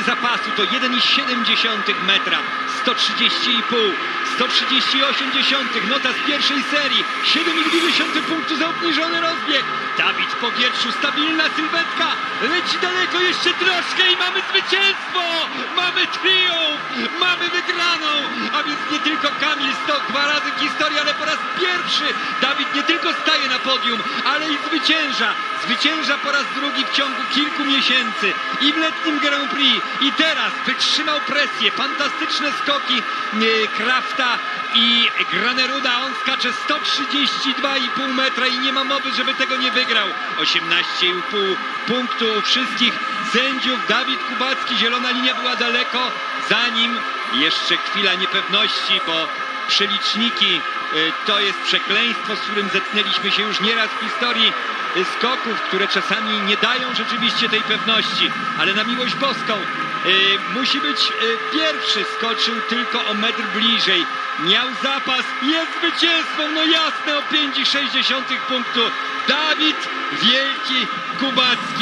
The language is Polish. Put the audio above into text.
zapasu to 1,7 metra, 130,5, 138 nota z pierwszej serii, 7,2 punktu za obniżony rozbieg. Dawid w powietrzu, stabilna sylwetka, leci daleko jeszcze troszkę i mamy zwycięstwo! Mamy triumf! Mamy wygraną! A więc nie tylko Kamil Stok dwa razy w historii, ale po raz pierwszy Dawid nie tylko staje na podium, ale i zwycięża. Zwycięża po raz drugi w ciągu kilku miesięcy i w letnim Grand Prix i teraz wytrzymał presję, fantastyczne skoki e, Krafta i Graneruda, on skacze 132,5 metra i nie ma mowy, żeby tego nie wygrał. 18,5 punktu u wszystkich sędziów. Dawid Kubacki, zielona linia była daleko, zanim jeszcze chwila niepewności, bo przeliczniki. Y, to jest przekleństwo, z którym zetknęliśmy się już nieraz w historii y, skoków, które czasami nie dają rzeczywiście tej pewności, ale na miłość boską. Y, musi być pierwszy, skoczył tylko o metr bliżej, miał zapas, jest zwycięstwo, no jasne o 5,6 punktu, Dawid Wielki Kubacki.